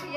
เพี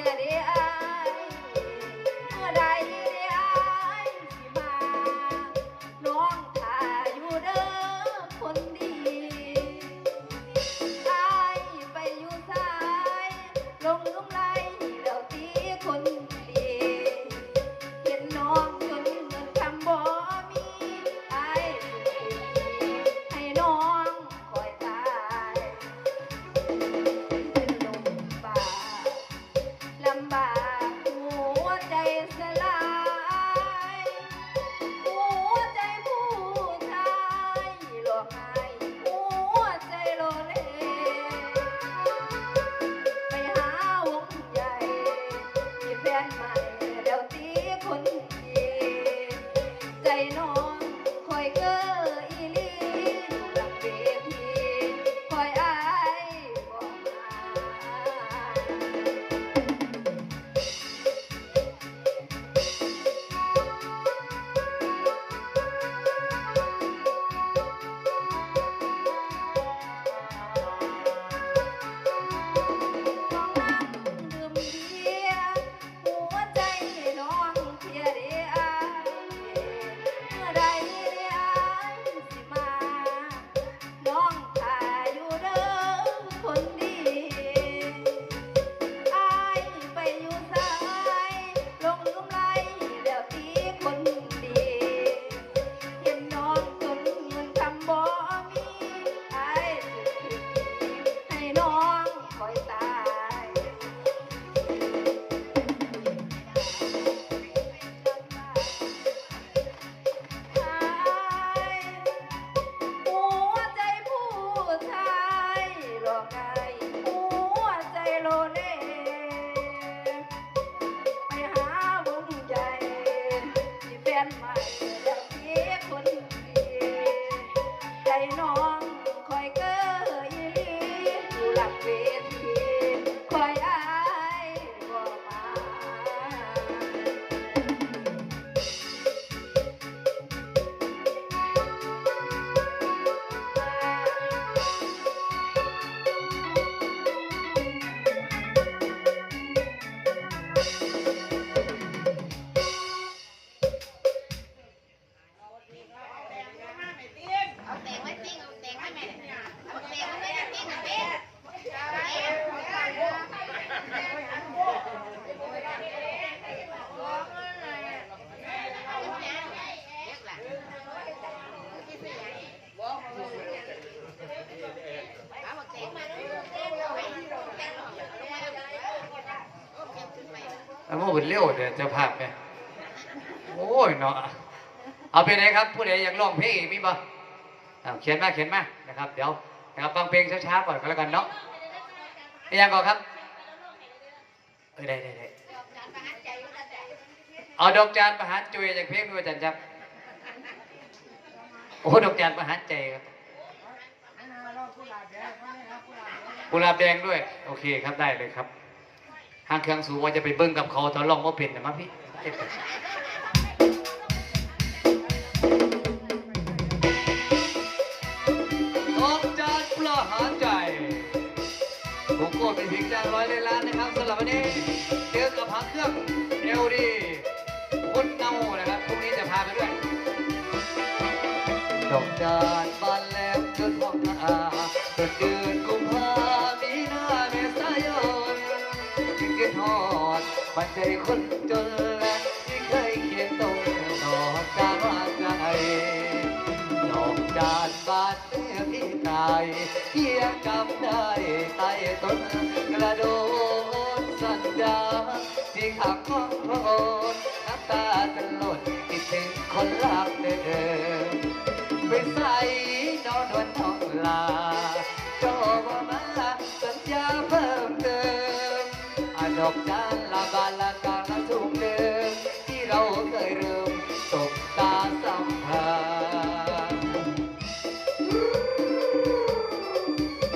มี แล้วมาหุ่นเร็วเดี๋ยวจะภาพไหมโอ้ยเนาะเอาไปไหนครับ ผู้ใดอยากร้องเพลงอีกมีบ่อ้าวเขียนมาเขียนมานะครับ เดี๋ยวนะครับฟังเพลงช้าๆก่อนก็แล้วกันเนาะนี่ยังก่อนครับเออได้ได้ได้เอาดอกจานประหารจุยจากเพลงด้วยจันจับโอ้ดอกจานประหารใจครับกุหลาบแดงด้วย โอเคครับได้เลยครับห้างเครื่องสูงว่าจะไปเบิ้งกับเขาตอนลองว่าเป็นนะมั้งพี่น้องจานปลาหารใจผมโกดเป็นเพียงจานร้อยในล้านนะครับสำหรับวันนี้เจอกับหางเครื่องเอลดีคนเน่านะครับพรุ่งนี้จะพาไปด้วยดอกจานบานแล้วจนท้องนาเปิดเดือนกุมภามี ดบันใจคนจนและที่เคยเขียนตรงดอกจานว่าใจดอกจานบานเมื่อพี่ตายเคียงกำได้ใต้ต้นกระโดดสัญญาที่ขังของพระโอนน้ำตาตลดคิดถึงคนรักเดิมไปใส่นอนวันทองลาจว่ามาสัญญาเพิ่มเติมอดอกจาบาน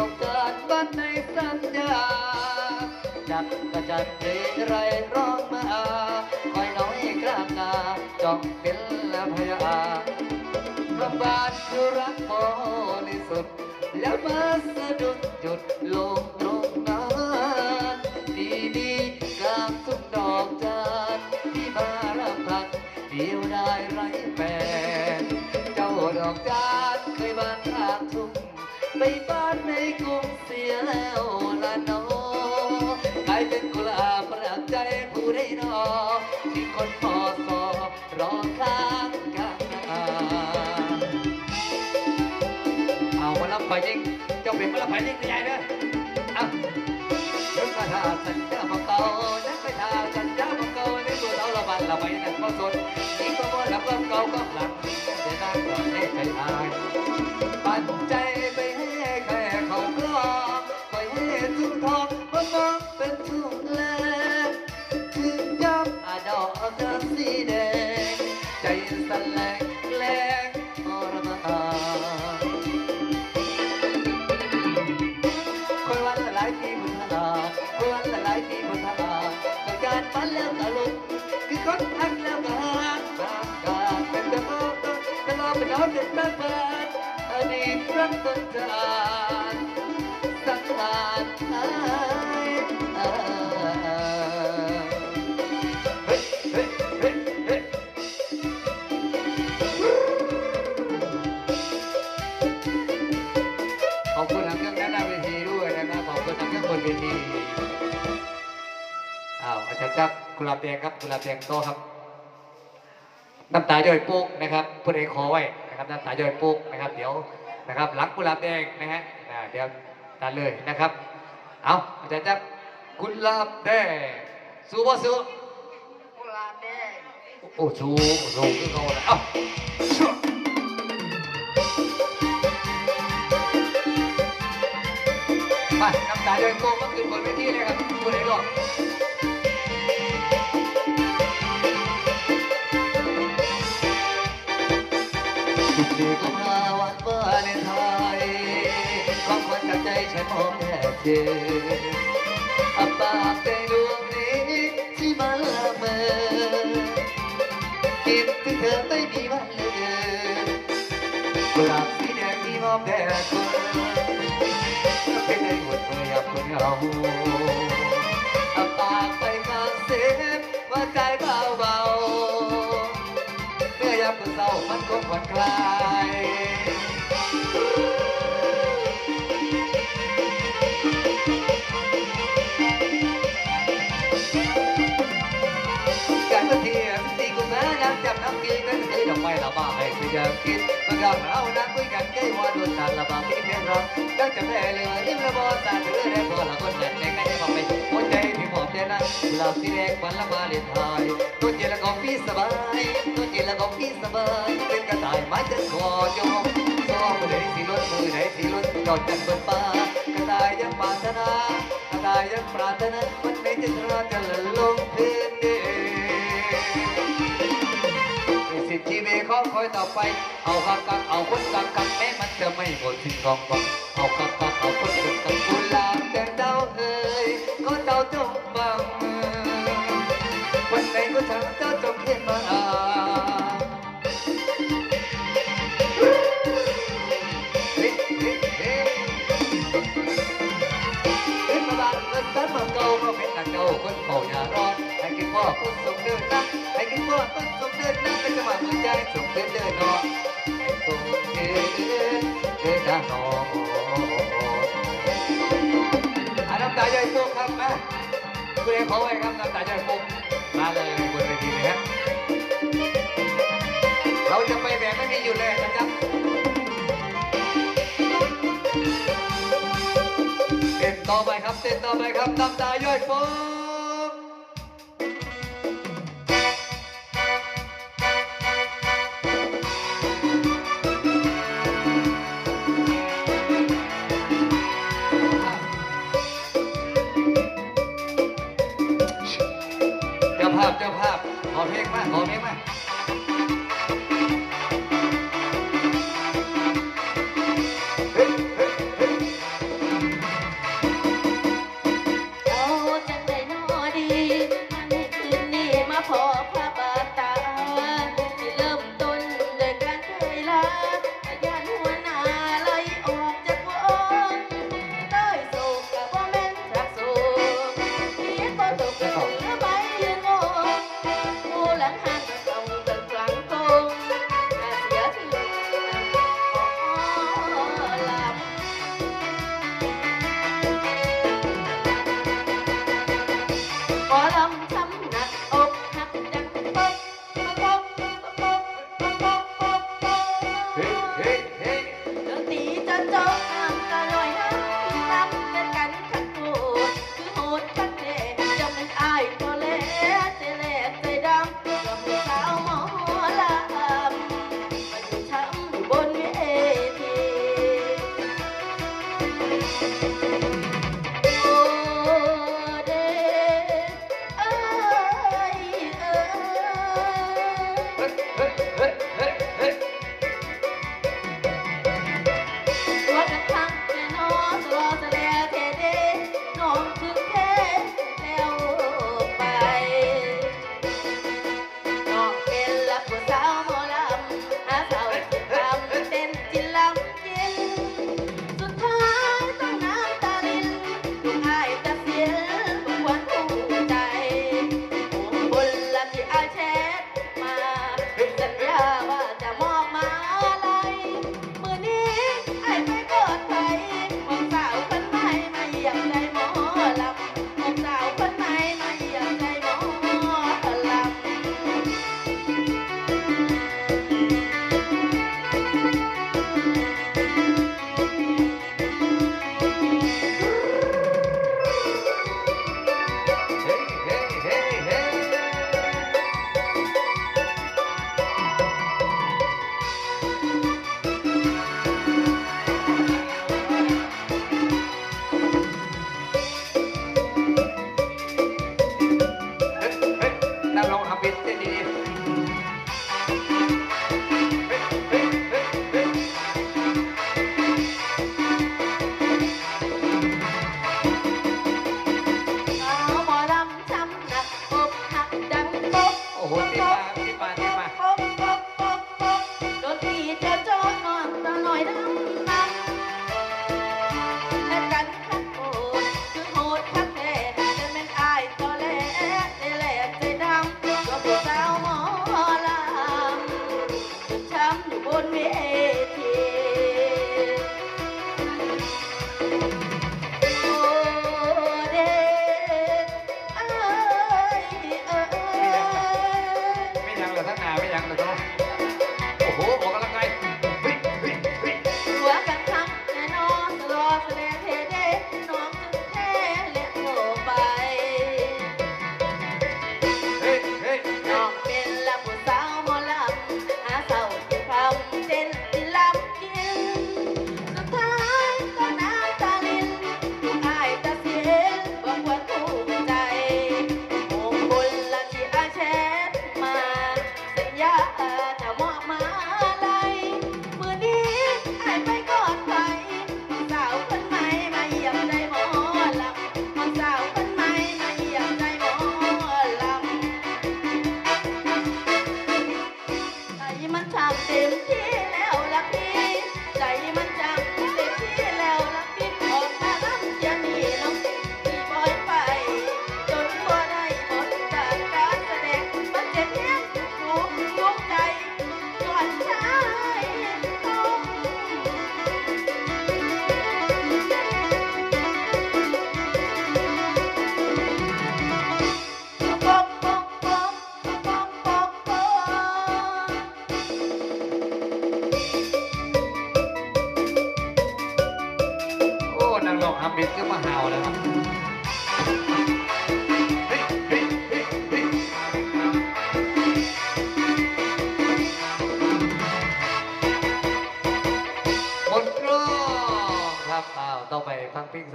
เราเก่าแล้วมันจะสุขเก่าคอยเก่าอยู่นะเดี๋ยวเป็นบ้าการเปลี่ยนเป็นหมดมือรับมือมือไปไหนเห็นแต่ในหัวใจให้แห้งเห็นแต่ในหัวใจให้แห้งเห็นแต่จ่าสีแดงน้ำเศร้าน้ำวังอยู่จากไปเพื่อปัจจัยมือของอายโอ้ดอกไม้เอาไว้ใจซึ่งกานกินดบ้านในสัญญาจักกระจันเรไรร้องมาคอยน้อยกลางนาจ้องเป็นละพยาพระบาทคือรักบริสุทธิ์แล้วมาสะดุดจุดลงตรงนั้นดีดีกลางทุ่งดอกจานที่มารับพักเดียวได้ไรแฟนเจ้าดอกจานเคยบานข้างทุ่ง ไปบ้านในกรุงเสียแล้วละเนอกลายเป็นกุหลาบประดับใจผู้ได้นอที่คนพอสอรอข้างกันเอามารับไปยิงเจ้าเป็นมารับไปยิงใหญ่เด้อเอาเดี๋ยวข้าทาสัญญามาเก่านักไปทาสัญญามาเกาในตัวเราละบันละไปนั่นก็สนนี่ก็ว่าแล้วก็เก่าก็หลังจะนั่งก่อนให้ใจอายปันใจ วันละหลายปีบุญทลาก็การฝันแล้วก็ลุกคือคนทักแล้วก็หางบางกาเป็นแต่โอ้ต้นตลอดเป็นเองเด็ดตาบานอดีตรักต้นจานสังหาร กรกุหลาบแดงครับกุหลาบแดงโตครับ น้ำตาย่อยปุ๊กนะครับผู้ใดขอไว้นะครับน้ำตาย่อยปุ๊กนะครับ เดี๋ยวนะครับหลังกุหลาบแดงนะฮะอ่าเดี๋ยวตัดเลยนะครับ เอาอาจารย์จักรกุหลาบแดงสู้บ่สู้กุหลาบแดงโอ้สู้สู้คือเขาเลยเอ้าสู้มาน้ำตาย่อยปุ๊กก็ขึ้นบนเวทีเลยครับผู้ใดรอด ฉันมองแค่เจอับปากใจดวงนี้ที่มาละเมอคิดถึงเธอไม่มีวันลือนกุหลาบสีแดงที่มอบแด่เธอเป็นในหมดเมื่อยับคนเหงาอับปากไปฟังเสียงว่าใจเบาเบาเมื่อยามเศร้ามันก็ผ่อนคลาย น้ำจับน้ำกินก็เคยดอกไม้ละบ้าให้คือยากกินมันก็เรานั่งคุยกันใกล้ว่าโดนตาละบ้าพี่เพียงเราตั้งจะแพ้เลยยิ้มละบ่ตาเธอได้พอละคนแหลกในกันจะบอกไปหัวใจพี่หอมใจนั้นเราสีแดงวันละมาเลนไทยตัวเจละของพี่สบายตัวเจละของพี่สบายเป็นกระต่ายไม้จะคอจมซ้อมมือไหนสีล้นมือไหนสีล้นจอดกันบนฟ้ากระต่ายยังปรารถนากระต่ายยังปรารถนาวันไหนจะราจะหละลงเพื้นดิน ชีวิตของคอยต่อไป เอาคักกักเอาคนกักกักแม้มันจะไม่หมดสิ้นกองบังเอาคักกักเอาคนกักกักกุหลาบแดงเจ้าเอ๋ยก็เจ้าจงบังวันไหนก็ช่างเจ้าจงเขียนมาเฮ้เฮ้เฮ้เป็นมาบ้านเงินตันมาเก่าก็เป็นนักเจ้าคนเฝ้าอย่ารอดให้กินพ่อคนส่งเดินนะให้กินพ่อคนส่งเดินนะ ใจส่งเดินเดินนอให้ส่งเดินเดินนอนอะน้ำตาใหญ่ปุ๊กครับมาคุณเอกขอไว้ครับน้ำตาใหญ่ปุ๊กมาเลยบนเวทีเลยครับเราจะไปแบบไม่มีหยุดเลยนะครับเต้นต่อไปครับเต้นต่อไปครับน้ำตาย่อยฟง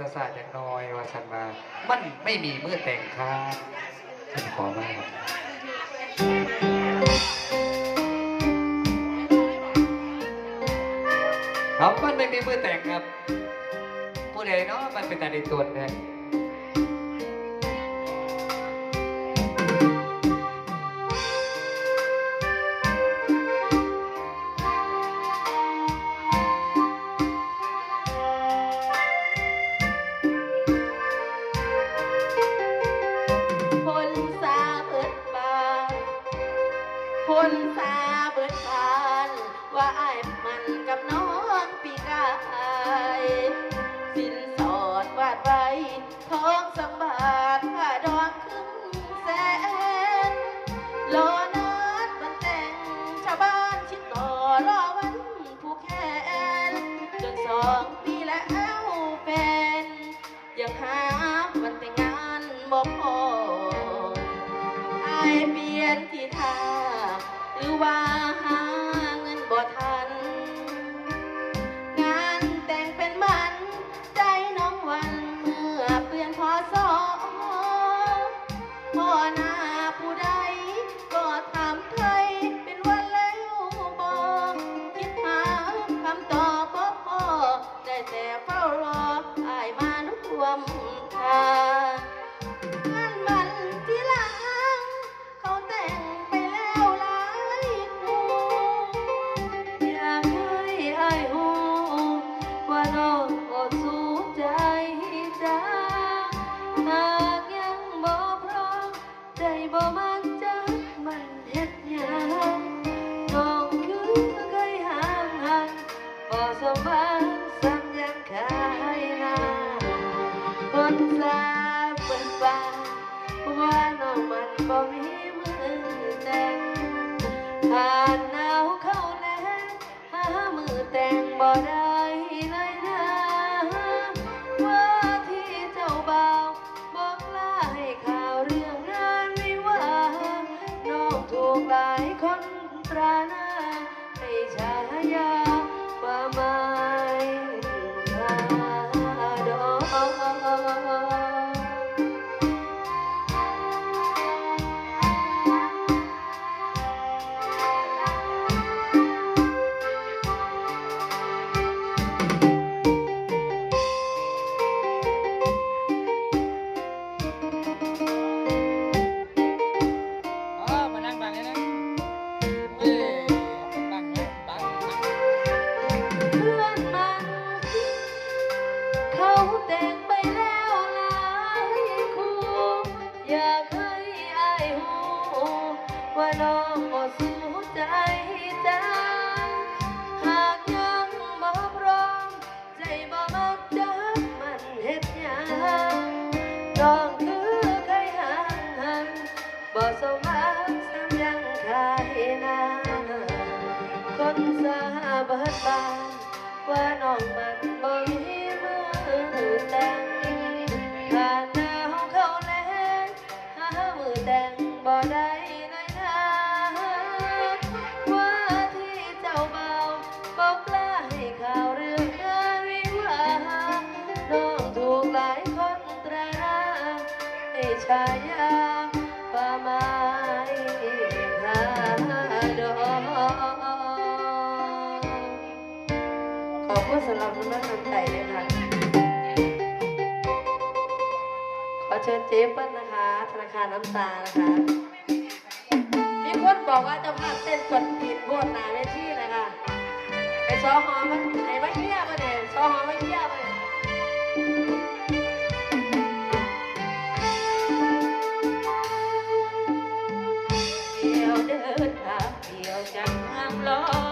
ซาซาจากน้อยว่าฉันมา มันไม่มีเมื่อแต่งค่ะฉันขอมากครับมันไม่มีเมื่อแต่งครับ ผู้ใดเนาะมันเป็นแต่ในตัวเนี่ย ขอบคุสำหรับน้ำมัใจเลคะขอเชิญเจ๊เปิลนะคะ ธนาคารน้ำตานะคะ มีคนบอกว่าจะพาเต้นกดผิดโบนหนาเวที่นะคะไอ้ซอหอมันไอ้ไม่เยี่ยมันเนี่ยซอหอไม่เยี่ยมัน love.